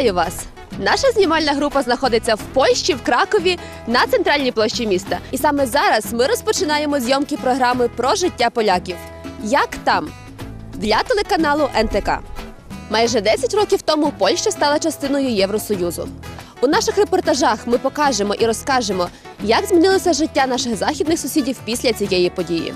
Вітаю вас! Наша знімальна група знаходиться в Польщі, в Кракові, на центральній площі міста. І саме зараз ми розпочинаємо зйомки програми про життя поляків. Як там? Для телеканалу НТК. Майже 10 років тому Польща стала частиною Євросоюзу. У наших репортажах ми покажемо і розкажемо, як змінилося життя наших західних сусідів після цієї події.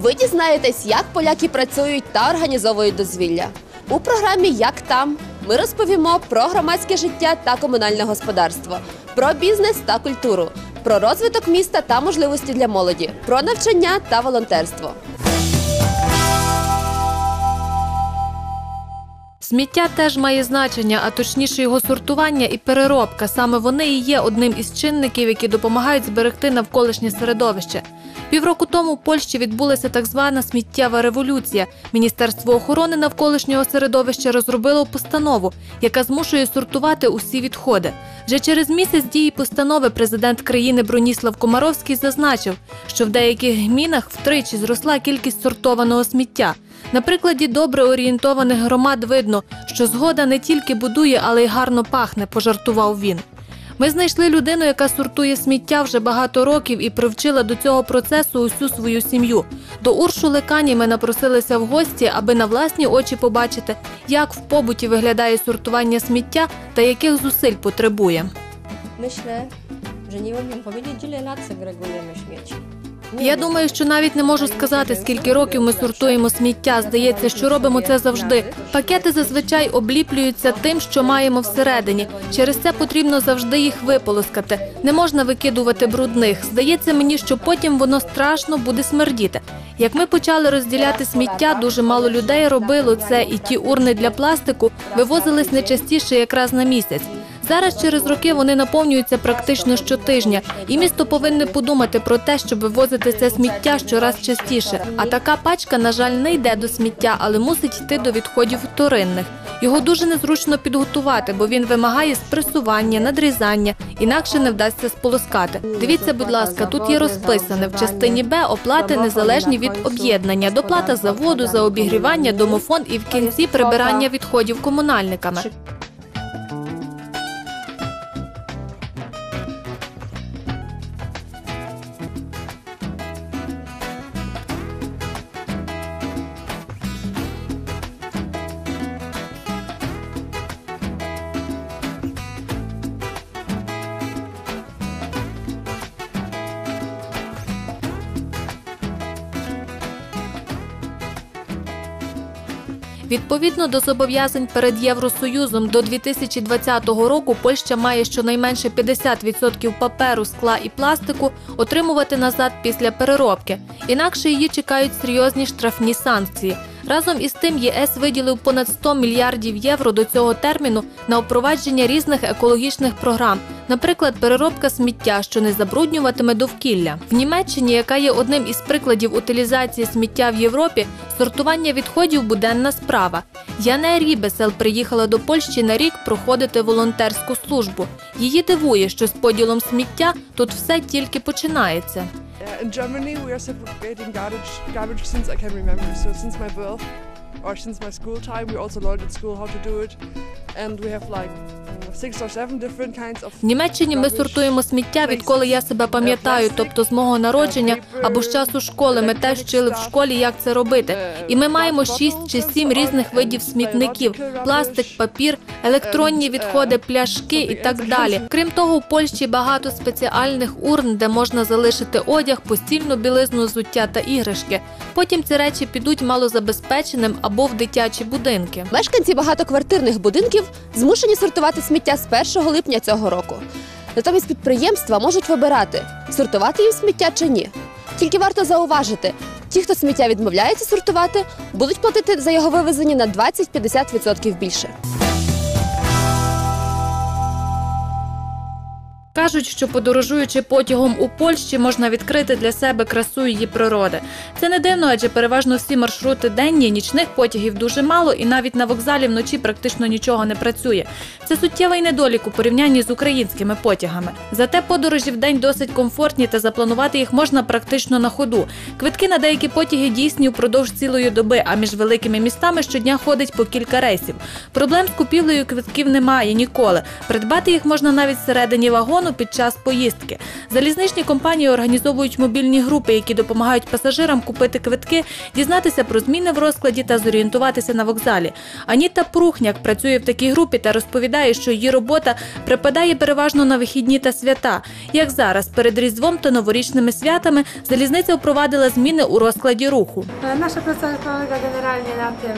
Ви дізнаєтесь, як поляки працюють та організовують дозвілля. У програмі Як там ми розповімо про громадське життя та комунальне господарство, про бізнес та культуру, про розвиток міста та можливості для молоді, про навчання та волонтерство. Сміття теж має значення, а точніше його сортування і переробка. Саме вони і є одним із чинників, які допомагають зберегти навколишнє середовище. Півроку тому в Польщі відбулася так звана сміттєва революція. Міністерство охорони навколишнього середовища розробило постанову, яка змушує сортувати усі відходи. Вже через місяць дії постанови президент країни Броніслав Комаровський зазначив, що в деяких гмінах втричі зросла кількість сортованого сміття. На прикладі добре орієнтованих громад видно, що згода не тільки будує, але й гарно пахне, пожартував він. Ми знайшли людину, яка сортує сміття вже багато років і привчила до цього процесу усю свою сім'ю. До Уршули Кані ми напросилися в гості, аби на власні очі побачити, як в побуті виглядає сортування сміття та яких зусиль потребує. Myślę, że nie umiem powiedzieć, ile lat segregujemy śmieci. Я думаю, що навіть не можу сказати, скільки років ми сортуємо сміття. Здається, що робимо це завжди. Пакети зазвичай обліплюються тим, що маємо всередині. Через це потрібно завжди їх виполоскати. Не можна викидувати брудних. Здається мені, що потім воно страшно буде смердіти. Як ми почали розділяти сміття, дуже мало людей робило це, і ті урни для пластику вивозились не частіше якраз на місяць. Зараз через роки вони наповнюються практично щотижня, і місто повинне подумати про те, щоб вивозити це сміття щораз частіше. А така пачка, на жаль, не йде до сміття, але мусить йти до відходів вторинних. Його дуже незручно підготувати, бо він вимагає спресування, надрізання, інакше не вдасться сполоскати. Дивіться, будь ласка, тут є розписане в частині Б оплати незалежні від об'єднання, доплата за воду, за обігрівання, домофон і в кінці прибирання відходів комунальниками. Відповідно до зобов'язань перед Євросоюзом до 2020 року Польща має щонайменше 50% паперу, скла і пластику отримувати назад після переробки. Інакше її чекають серйозні штрафні санкції. Разом із тим ЄС виділив понад 100 мільярдів євро до цього терміну на впровадження різних екологічних програм, наприклад, переробка сміття, що не забруднюватиме довкілля. В Німеччині, яка є одним із прикладів утилізації сміття в Європі, сортування відходів буденна справа. Яне Рібесел приїхала до Польщі на рік проходити волонтерську службу. Її дивує, що з поділом сміття тут все тільки починається. Uh, in Germany, we are segregating garbage, garbage since I can remember. So since my birth or since my school time, we also learned at school how to do it. And we have like В Німеччині ми сортуємо сміття, відколи я себе пам'ятаю, тобто з мого народження або з часу школи. Ми теж вчили в школі, як це робити. І ми маємо шість чи сім різних видів смітників: пластик, папір, електронні відходи, пляшки і так далі. Крім того, у Польщі багато спеціальних урн, де можна залишити одяг, постільну білизну, взуття та іграшки. Потім ці речі підуть малозабезпеченим або в дитячі будинки. Мешканці багатоквартирних будинків змушені сортувати сміття з 1 липня цього року. Натомість підприємства можуть вибирати, сортувати їм сміття чи ні. Тільки варто зауважити, ті, хто сміття відмовляється сортувати, будуть платити за його вивезення на 20-50% більше. Кажуть, що подорожуючи потягом у Польщі, можна відкрити для себе красу її природи. Це не дивно, адже переважно всі маршрути денні, нічних потягів дуже мало, і навіть на вокзалі вночі практично нічого не працює. Це суттєвий недолік у порівнянні з українськими потягами. Зате подорожі в день досить комфортні та запланувати їх можна практично на ходу. Квитки на деякі потяги дійсні впродовж цілої доби, а між великими містами щодня ходить по кілька рейсів. Проблем з купівлею квитків немає ніколи. Придбати їх можна навіть всередині вагону під час поїздки. Залізничні компанії організовують мобільні групи, які допомагають пасажирам купити квитки, дізнатися про зміни в розкладі та зорієнтуватися на вокзалі. Аніта Прухняк працює в такій групі та розповідає, що її робота припадає переважно на вихідні та свята. Як зараз, перед Різдвом та новорічними святами, залізниця впровадила зміни у розкладі руху. E, Nasza praca polega generalnie na tym,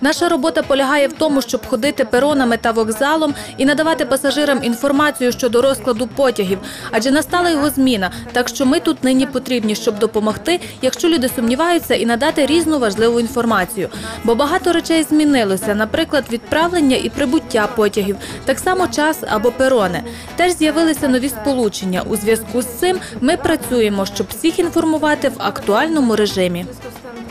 Наша робота полягає в тому, щоб ходити перонами та вокзалом і надавати пасажирам інформацію щодо розкладу потягів, адже настала його зміна. Так що ми тут нині потрібні, щоб допомогти, якщо люди сумніваються, і надати різну важливу інформацію. Бо багато речей змінилося, наприклад, відправлення і прибуття потягів, так само час або перони. Теж з'явилися нові сполучення. У зв'язку з цим ми працюємо, щоб всіх інформувати в актуальному режимі.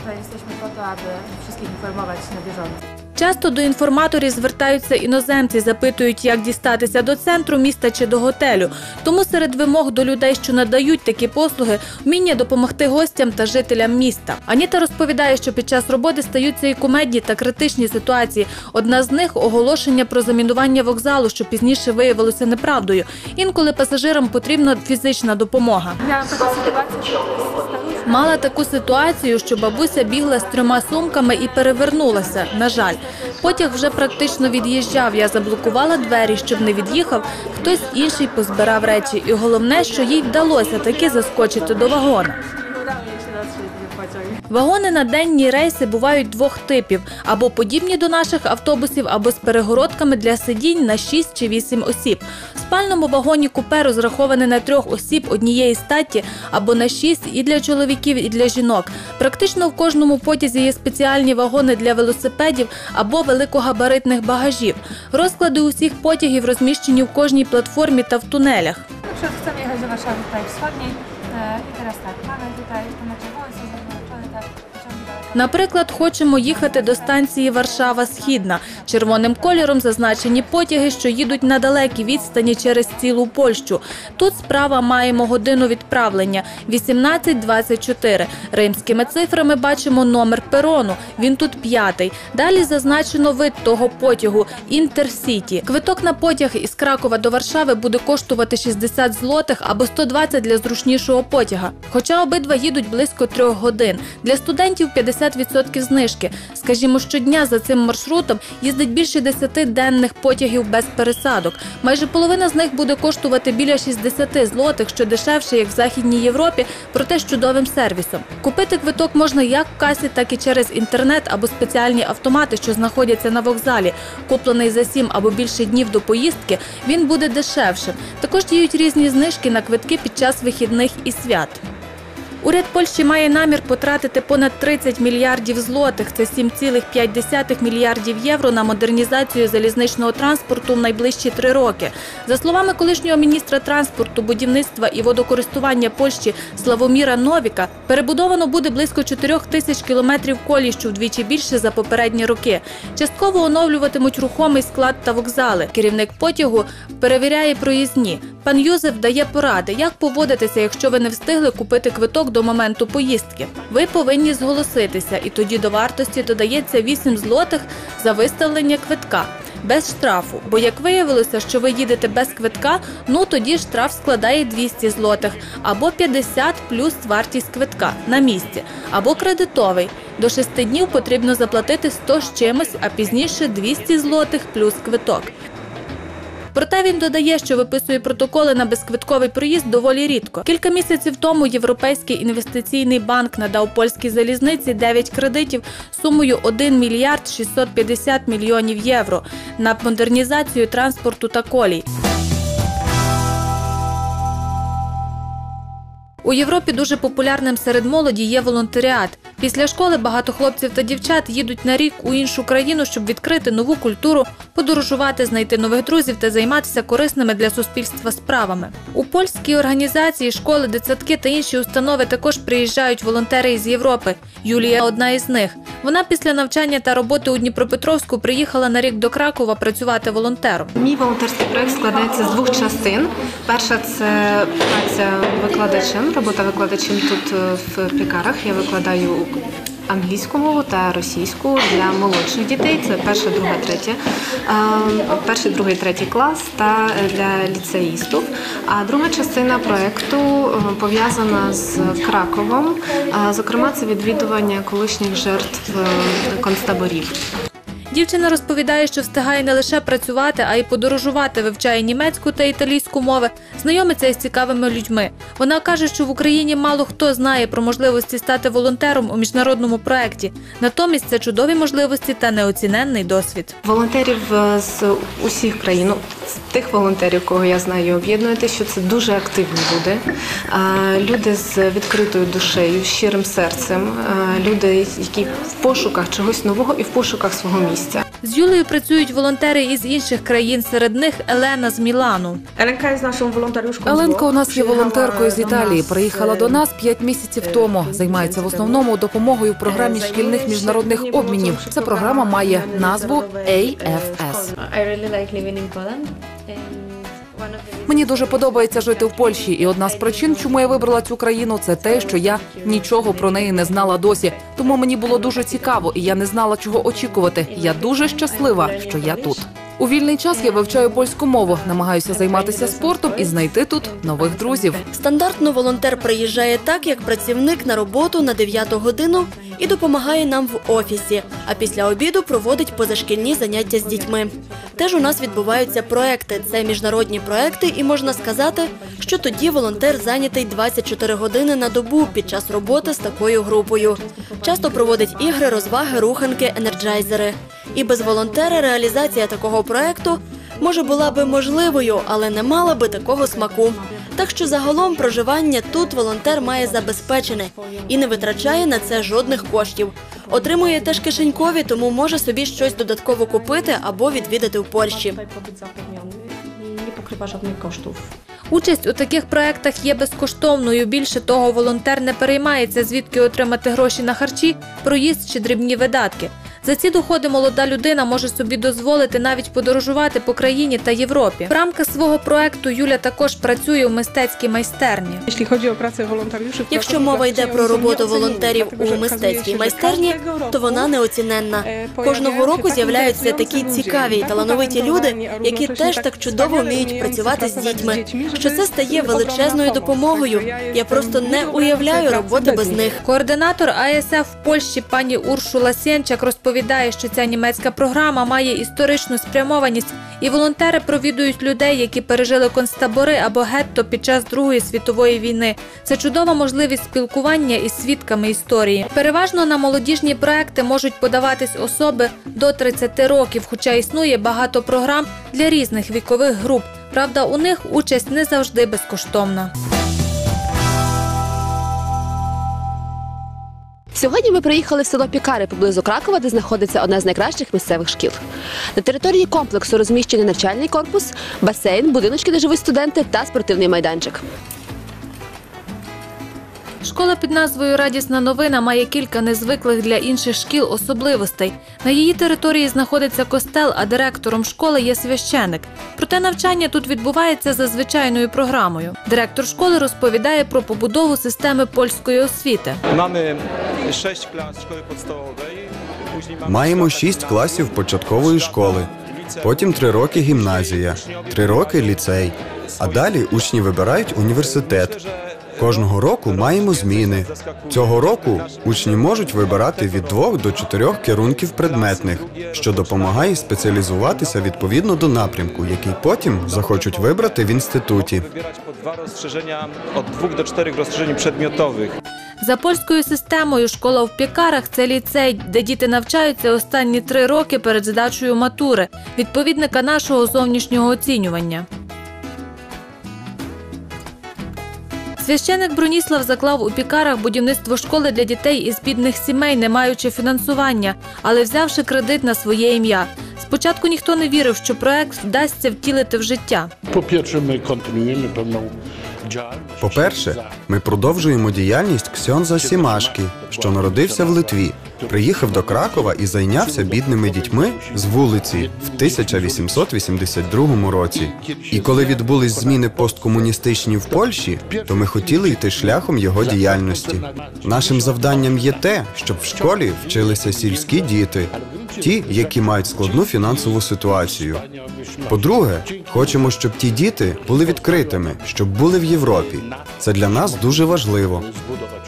Tutaj jesteśmy po to, aby wszystkich informować na bieżąco. Часто до інформаторів звертаються іноземці, запитують, як дістатися до центру міста чи до готелю. Тому серед вимог до людей, що надають такі послуги, вміння допомогти гостям та жителям міста. Аніта розповідає, що під час роботи стаються і кумедні та критичні ситуації. Одна з них оголошення про замінування вокзалу, що пізніше виявилося неправдою. Інколи пасажирам потрібна фізична допомога. Мала таку ситуацію, що бабуся бігла з трьома сумками і перевернулася. На жаль, потяг вже практично від'їжджав. Я заблокувала двері, щоб не від'їхав. Хтось інший позбирав речі, і головне, що їй вдалося таки заскочити до вагона. Вагони на денні рейси бувають двох типів: або подібні до наших автобусів, або з перегородками для сидінь на 6 чи 8 осіб. В спальному вагоні купе розраховане на трьох осіб однієї статі або на 6 і для чоловіків, і для жінок. Практично в кожному потязі є спеціальні вагони для велосипедів або великогабаритних багажів. Розклади усіх потягів розміщені в кожній платформі та в тунелях. Przykład chcemy jechać do Warszawy tutaj wschodniej i teraz tak, mamy tutaj Наприклад, хочемо їхати до станції Варшава Східна. Червоним кольором зазначені потяги, що їдуть на далекі відстані через цілу Польщу. Тут справа маємо годину відправлення 18.24. Римськими цифрами бачимо номер перону. Він тут п'ятий. Далі зазначено вид того потягу Інтерсіті. Квиток на потяг із Кракова до Варшави буде коштувати 60 злотих або 120 для зручнішого потяга. Хоча обидва їдуть близько трьох годин. Для студентів 50% знижки. Скажімо, щодня за цим маршрутом їздить більше 10 денних потягів без пересадок. Майже половина з них буде коштувати біля 60 злотих, що дешевше, як в Західній Європі, проте з чудовим сервісом. Купити квиток можна як в касі, так і через інтернет або спеціальні автомати, що знаходяться на вокзалі. Куплений за 7 або більше днів до поїздки, він буде дешевшим. Також діють різні знижки на квитки під час вихідних і свят. Уряд Польщі має намір потратити понад 30 мільярдів злотих. Це 7,5 мільярдів євро на модернізацію залізничного транспорту в найближчі три роки. За словами колишнього міністра транспорту, будівництва і водокористування Польщі Славоміра Новіка, перебудовано буде близько 4 тисяч кілометрів колій, що вдвічі більше за попередні роки. Частково оновлюватимуть рухомий склад та вокзали. Керівник потягу перевіряє проїзні. Пан Юзеф дає поради, як поводитися, якщо ви не встигли купити квиток до моменту поїздки. Ви повинні зголоситися, і тоді до вартості додається 8 злотих за виставлення квитка. Без штрафу, бо як виявилося, що ви їдете без квитка, ну тоді штраф складає 200 злотих або 50 плюс вартість квитка на місці, або кредитовий. До 6 днів потрібно заплатити 100 з чимось, а пізніше 200 злотих плюс квиток. Проте він додає, що виписує протоколи на безквитковий проїзд доволі рідко. Кілька місяців тому Європейський інвестиційний банк надав польській залізниці 9 кредитів сумою 1 мільярд 650 мільйонів євро на модернізацію транспорту та колій. У Європі дуже популярним серед молоді є волонтеріат. Після школи багато хлопців та дівчат їдуть на рік у іншу країну, щоб відкрити нову культуру, подорожувати, знайти нових друзів та займатися корисними для суспільства справами. У польській організації, школи, дитсадки та інші установи також приїжджають волонтери із Європи. Юлія одна із них. Вона після навчання та роботи у Дніпропетровську приїхала на рік до Кракова працювати волонтером. Мій волонтерський проект складається з двох частин. Перша це праця викладачем, робота викладачем тут е, в пікарах. Я викладаю англійську мову та російську для молодших дітей. Це перша, друга, третя, е, перший, другий, третій клас та для ліцеїстів. А друга частина проекту е, пов'язана з Краковом. Е, Зокрема, це відвідування колишніх жертв концтаборів. Дівчина розповідає, що встигає не лише працювати, а й подорожувати, вивчає німецьку та італійську мови, знайомиться із цікавими людьми. Вона каже, що в Україні мало хто знає про можливості стати волонтером у міжнародному проєкті. Натомість це чудові можливості та неоціненний досвід. Волонтерів е, з усіх країн, ну, з тих волонтерів, кого я знаю, об'єднує що це дуже активні люди. Е, Люди з відкритою душею, щирим серцем, е, люди, які в пошуках чогось нового і в пошуках свого місця. З Юлею працюють волонтери із інших країн. Серед них Елена з Мілану. Еленка з нашим волонтерюшком. Еленка у нас є волонтеркою з Італії. Приїхала до нас п'ять місяців тому. Займається в основному допомогою в програмі шкільних міжнародних обмінів. Ця програма має назву AFS. Мені дуже подобається жити в Польщі, і одна з причин, чому я вибрала цю країну, це те, що я нічого про неї не знала досі. Тому мені було дуже цікаво, і я не знала, чого очікувати. Я дуже щаслива, що я тут. У вільний час я вивчаю польську мову, намагаюся займатися спортом і знайти тут нових друзів. Стандартно волонтер приїжджає так, як працівник на роботу на 9 годину і допомагає нам в офісі. А після обіду проводить позашкільні заняття з дітьми. Теж у нас відбуваються проекти. Це міжнародні проекти, і можна сказати, що тоді волонтер зайнятий 24 години на добу під час роботи з такою групою. Часто проводить ігри, розваги, руханки, енерджайзери. І без волонтера реалізація такого проекту може була би можливою, але не мала би такого смаку. Так що загалом проживання тут волонтер має забезпечене і не витрачає на це жодних коштів. Отримує теж кишенькові, тому може собі щось додатково купити або відвідати в Польщі. Участь у таких проектах є безкоштовною. Більше того, волонтер не переймається, звідки отримати гроші на харчі, проїзд чи дрібні видатки. За ці доходи молода людина може собі дозволити навіть подорожувати по країні та Європі. В рамках свого проекту Юля також працює у мистецькій майстерні. Якщо мова йде про роботу волонтерів у мистецькій майстерні, то вона неоціненна. е, Кожного року з'являються такі цікаві і талановиті люди, які теж так чудово вміють працювати з дітьми. Що це стає величезною допомогою. Я просто не уявляю роботи без них. Координатор АСФ в Польщі пані Уршула Сєнчак розповідає, що ця німецька програма має історичну спрямованість, і волонтери провідують людей, які пережили концтабори або гетто під час Другої світової війни. Це чудова можливість спілкування із свідками історії. Переважно на молодіжні проекти можуть подаватись особи до 30 років, хоча існує багато програм для різних вікових груп. Правда, у них участь не завжди безкоштовна. Сьогодні ми приїхали в село Пікари поблизу Кракова, де знаходиться одна з найкращих місцевих шкіл. На території комплексу розміщений навчальний корпус, басейн, будиночки, де живуть студенти та спортивний майданчик. Школа під назвою Радісна новина має кілька незвиклих для інших шкіл особливостей. На її території знаходиться костел, а директором школи є священик. Проте навчання тут відбувається за звичайною програмою. Директор школи розповідає про побудову системи польської освіти. Mamy Маємо шість класів початкової школи, потім три роки гімназія, три роки ліцей, а далі учні вибирають університет. Кожного року маємо зміни. Цього року учні можуть вибирати від двох до чотирьох керунків предметних, що допомагає спеціалізуватися відповідно до напрямку, який потім захочуть вибрати в інституті. wybierać po dwa rozszerzenia, od dwóch do czterech rozszerzeń przedmiotowych. За польською системою школа в Пікарах це ліцей, де діти навчаються останні три роки перед здачею матури, відповідника нашого зовнішнього оцінювання. Священик Броніслав заклав у пікарах будівництво школи для дітей із бідних сімей, не маючи фінансування, але взявши кредит на своє ім'я. Спочатку ніхто не вірив, що проект вдасться втілити в життя. Po-pierwsze, my kontynuujemy pewną działalność. По-перше, ми продовжуємо діяльність Ксьонза Сімашки, що народився в Литві, приїхав до Кракова і зайнявся бідними дітьми з вулиці в 1882 році. І коли відбулись зміни посткомуністичні в Польщі, то ми хотіли йти шляхом його діяльності. Нашим завданням є те, щоб в школі вчилися сільські діти, ті, які мають складну фінансову ситуацію. По-друге, хочемо, щоб ті діти були відкритими, щоб були в Європі. Це для нас дуже важливо.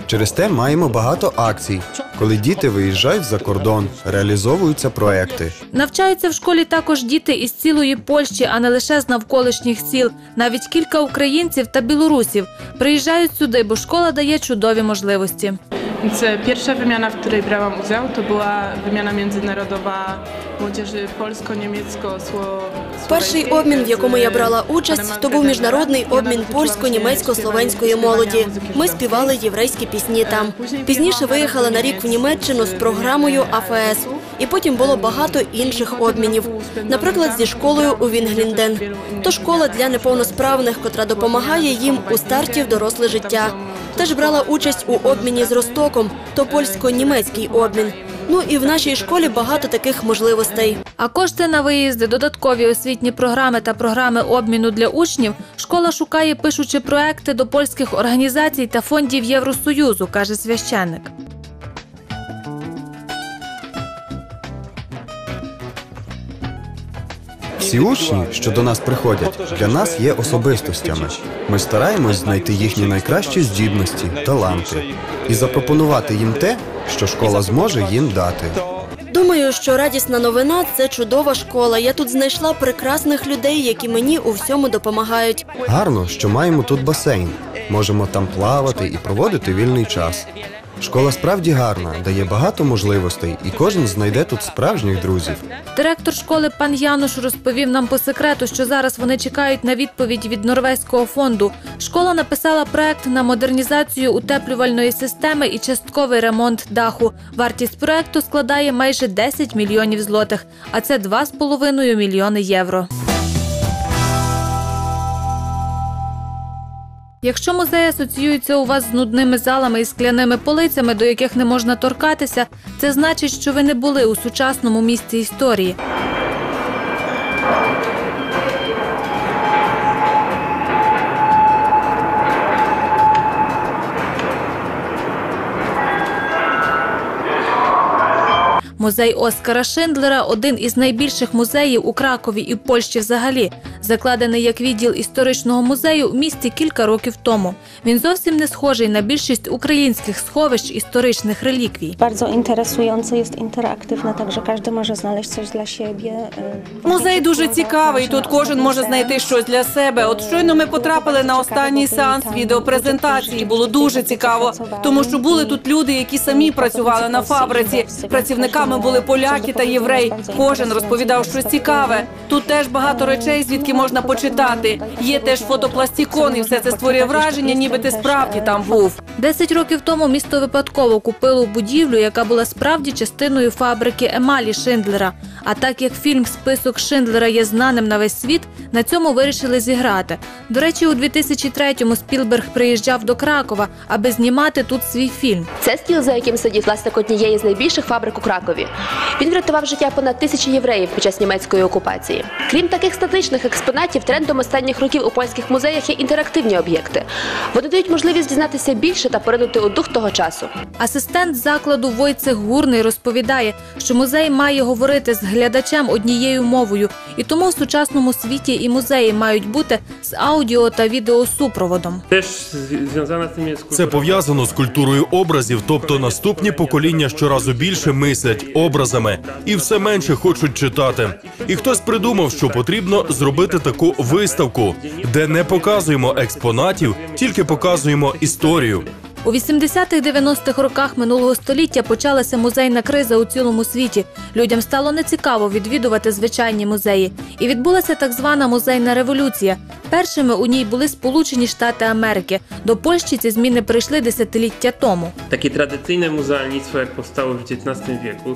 Через те маємо багато акцій, коли діти виїжджають за кордон, реалізовуються проекти. Навчаються в школі також діти із цілої Польщі, а не лише з навколишніх сіл. Навіть кілька українців та білорусів приїжджають сюди, бо школа дає чудові можливості. Więc e, pierwsza wymiana, w której brałam udział, to była wymiana międzynarodowa młodzieży polsko-niemiecko-słoweńskiej. Перший обмін, в якому я брала участь, то був міжнародний обмін польсько-німецько-словенської молоді. Ми співали єврейські пісні там. Пізніше виїхала на рік в Німеччину з програмою АФС. І потім було багато інших обмінів. Наприклад, зі школою у Вінглінден. То школа для неповносправних, котра допомагає їм у старті в доросле життя. Теж брала участь у обміні з Ростоком, то польсько-німецький обмін. Ну і в нашій школі багато таких можливостей. А кошти на виїзди, додаткові освітні програми та програми обміну для учнів школа шукає, пишучи проекти до польських організацій та фондів Євросоюзу, каже священник. Всі учні, що до нас приходять, для нас є особистостями. Ми стараємось знайти їхні найкращі здібності, таланти і запропонувати їм те, що школа зможе їм дати. Думаю, що радісна новина це чудова школа. Я тут знайшла прекрасних людей, які мені у всьому допомагають. Гарно, що маємо тут басейн. Можемо там плавати і проводити вільний час. Школа справді гарна, дає багато можливостей, і кожен знайде тут справжніх друзів. Директор школи пан Януш розповів нам по секрету, що зараз вони чекають на відповідь від норвезького фонду. Школа написала проект на модернізацію утеплювальної системи і частковий ремонт даху. Вартість проекту складає майже 10 мільйонів злотих, а це 2,5 мільйони євро. Якщо музей асоціюється у вас з нудними залами і скляними полицями, до яких не можна торкатися, це значить, що ви не були у сучасному місці історії. Музей Оскара Шиндлера один із найбільших музеїв у Кракові і Польщі взагалі. Закладений як відділ історичного музею в місті кілька років тому. Він зовсім не схожий на більшість українських сховищ історичних реліквій. Bardzo interesujący jest interaktywny, także każdy może znaleźć coś dla siebie. Музей дуже цікавий. Тут кожен може знайти щось для себе. От щойно ми потрапили на останній сеанс відеопрезентації. Було дуже цікаво, тому що були тут люди, які самі працювали на фабриці. Працівниками були поляки та євреї. Кожен розповідав щось цікаве. Тут теж багато речей, звідки можна почитати. Є теж фотопластикон, і все це створює враження, ніби ти справді там був. Десять років тому місто випадково купило будівлю, яка була справді частиною фабрики Емалі Шиндлера. А так як фільм Список Шиндлера є знаним на весь світ, на цьому вирішили зіграти. До речі, у 2003-му Спілберг приїжджав до Кракова, аби знімати тут свій фільм. Це стіл, за яким сидів власник однієї з найбільших фабрик у Кракові. Він врятував життя понад тисячі євреїв під час німецької окупації. Крім таких статичних експонатів, трендом останніх років у польських музеях є інтерактивні об'єкти. Вони дають можливість дізнатися більше та поринути у дух того часу. Асистент закладу Войцех Гурний розповідає, що музей має говорити з глядачем однією мовою, і тому в сучасному світі і музеї мають бути з аудіо та відеосупроводом. Це пов'язано з культурою образів, тобто наступні покоління щоразу більше мислять образами і все менше хочуть читати. І хтось придумав, що потрібно зробити таку виставку, де не показуємо експонатів, тільки показуємо історію. У 80-х-90-х роках минулого століття почалася музейна криза у цілому світі. Людям стало нецікаво відвідувати звичайні музеї. І відбулася так звана музейна революція. Першими у ній були Сполучені Штати Америки. До Польщі ці зміни прийшли десятиліття тому. Takie tradycyjne muzealnictwo, jak powstało w XIX wieku,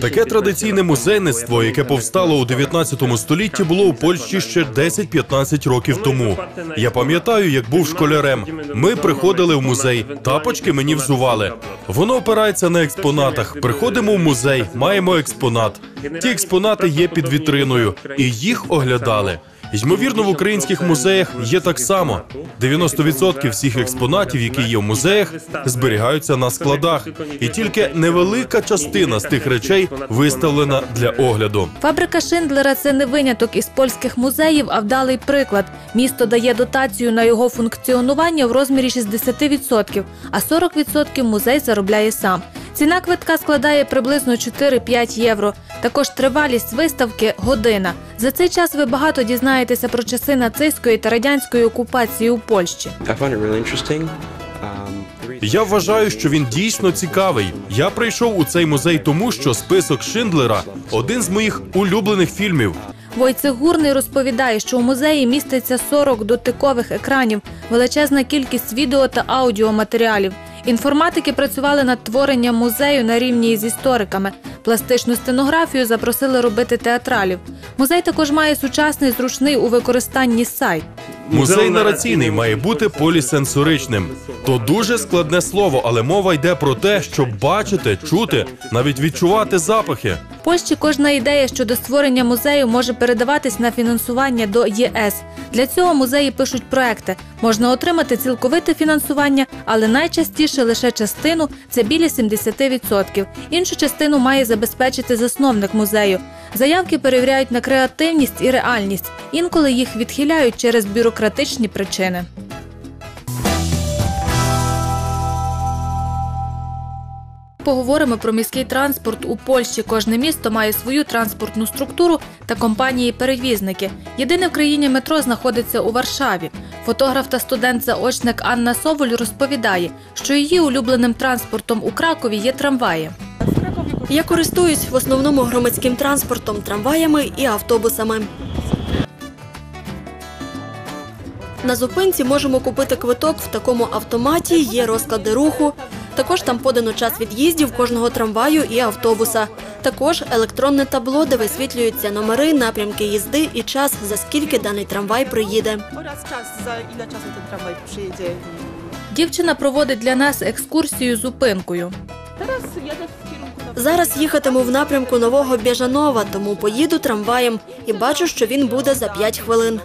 Таке традиційне музейництво, яке повстало у 19 столітті, було у Польщі ще 10-15 років тому. Я пам'ятаю, як був школярем. Ми приходили в музей, тапочки мені взували. Воно опирається на експонатах. Приходимо в музей, маємо експонат. Ті експонати є під вітриною, і їх оглядали. Ймовірно, в українських музеях є так само. 90% всіх експонатів, які є в музеях, зберігаються на складах, і тільки невелика частина з тих речей виставлена для огляду. Фабрика Шиндлера це не виняток із польських музеїв, а вдалий приклад. Місто дає дотацію на його функціонування в розмірі 60%, а 40% музей заробляє сам. Ціна квитка складає приблизно 4-5 євро. Також тривалість виставки година. За цей час ви багато дізнаєтеся про часи нацистської та радянської окупації у Польщі. Um, Я вважаю, що він дійсно цікавий. Я прийшов у цей музей тому, що список Шиндлера один з моїх улюблених фільмів. Войцех Гурний розповідає, що у музеї міститься 40 дотикових екранів, величезна кількість відео та аудіоматеріалів. Інформатики працювали над творенням музею на рівні з істориками. Пластичну стенографію запросили робити театралів. Музей також має сучасний зручний у використанні сайт. Музей нараційний має бути полісенсоричним. То дуже складне слово, але мова йде про те, щоб бачити, чути, навіть відчувати запахи. В Польщі кожна ідея щодо створення музею може передаватись на фінансування до ЄС. Для цього музеї пишуть проекти. Можна отримати цілковите фінансування, але найчастіше лише частину це біля 70%. Іншу частину має забезпечити засновник музею. Заявки перевіряють на креативність і реальність. Інколи їх відхиляють через бюрократичні причини. Поговоримо про міський транспорт у Польщі. Кожне місто має свою транспортну структуру та компанії-перевізники. Єдине в країні метро знаходиться у Варшаві. Фотограф та студент-заочник Анна Соволь розповідає, що її улюбленим транспортом у Кракові є трамваї. Я користуюсь в основному громадським транспортом, трамваями і автобусами. На зупинці можемо купити квиток в такому автоматі, є розклади руху. Також там подано час від'їздів кожного трамваю і автобуса. Також електронне табло, де висвітлюються номери, напрямки їзди і час, за скільки даний трамвай приїде. Дівчина проводить для нас екскурсію зупинкою. Зараз їхатиму в напрямку нового Біжанова, тому поїду трамваєм і бачу, що він буде за 5 хвилин.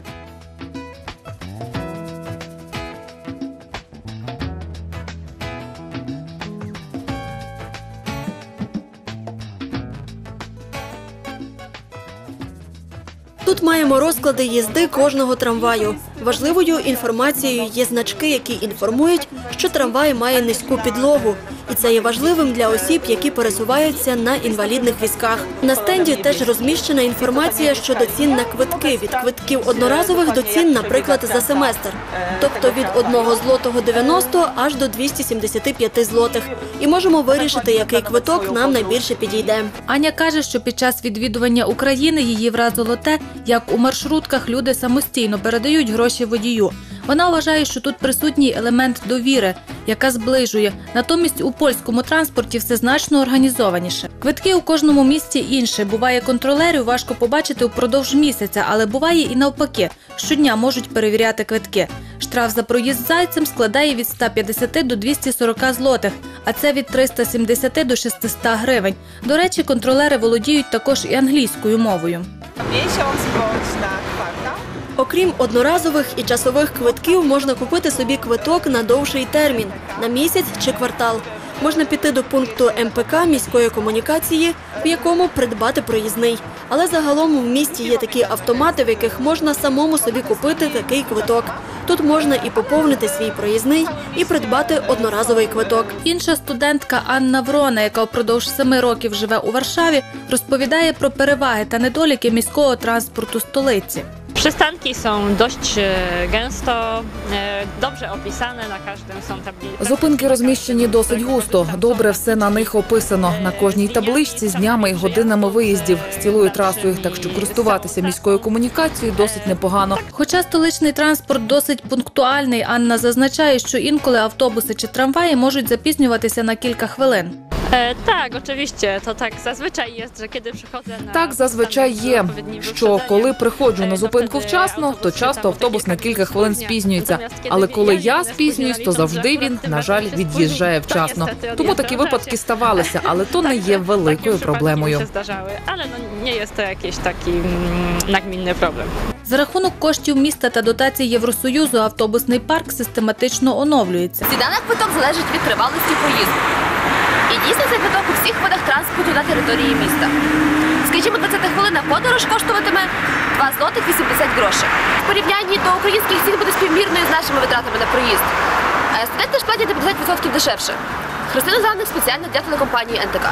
Маємо розклади їзди кожного трамваю. Важливою інформацією є значки, які інформують, що трамвай має низьку підлогу. І це є важливим для осіб, які пересуваються на інвалідних візках. На стенді теж розміщена інформація щодо цін на квитки від квитків одноразових до цін, наприклад, за семестр, тобто від 1 злотого 90 аж до 275 злотих. І можемо вирішити, який квиток нам найбільше підійде. Аня каже, що під час відвідування України її вразило те, як у маршрутках люди самостійно передають гроші водію. Вона вважає, що тут присутній елемент довіри, яка зближує. Натомість у польському транспорті все значно організованіше. Квитки у кожному місті інше. Буває контролерів важко побачити впродовж місяця, але буває і навпаки. Щодня можуть перевіряти квитки. Штраф за проїзд зайцем складає від 150 до 240 злотих, а це від 370 до 600 гривень. До речі, контролери володіють також і англійською мовою. Окрім одноразових і часових квитків, можна купити собі квиток на довший термін на місяць чи квартал. Можна піти до пункту МПК міської комунікації, в якому придбати проїзний. Але загалом в місті є такі автомати, в яких можна самому собі купити такий квиток. Тут можна і поповнити свій проїзний, і придбати одноразовий квиток. Інша студентка Анна Врона, яка впродовж семи років живе у Варшаві, розповідає про переваги та недоліки міського транспорту столиці. Przystanki są dość e, gęsto, e, dobrze opisane, na każdym są tablice. Зупинки розміщені досить густо. Добре все на них описано. На кожній табличці з днями і годинами виїздів з цілою трасою. Так що користуватися міською комунікацією досить непогано. Хоча столичний транспорт досить пунктуальний, Анна зазначає, що інколи автобуси чи трамваї можуть запізнюватися на кілька хвилин. E, tak, oczywiście, to tak zazwyczaj jest, że kiedy przychodzę na Так зазвичай є, що коли приходжу на зупинку вчасно, то часто автобус на кілька хвилин спізнюється. Але коли я спізнююсь, то завжди він, на жаль, від'їжджає вчасно. Тому такі випадки ставалися, але то не є великою проблемою. się zdarzały, ale no, nie jest to jakiś taki mm, nagminny problem. За рахунок коштів міста та дотацій Євросоюзу автобусний парк систематично оновлюється. На квиток залежить від тривалості поїзду. І дійсно цей у всіх видах транспорту на території міста. Скажімо, 20 хвилина подорож коштуватиме 2 злотих 80 грошей. В порівнянні до українських цін буде співмірною з нашими витратами на проїзд. Студенти ж платять на 50% дешевше. Христина Заник спеціально для телекомпанії НТК.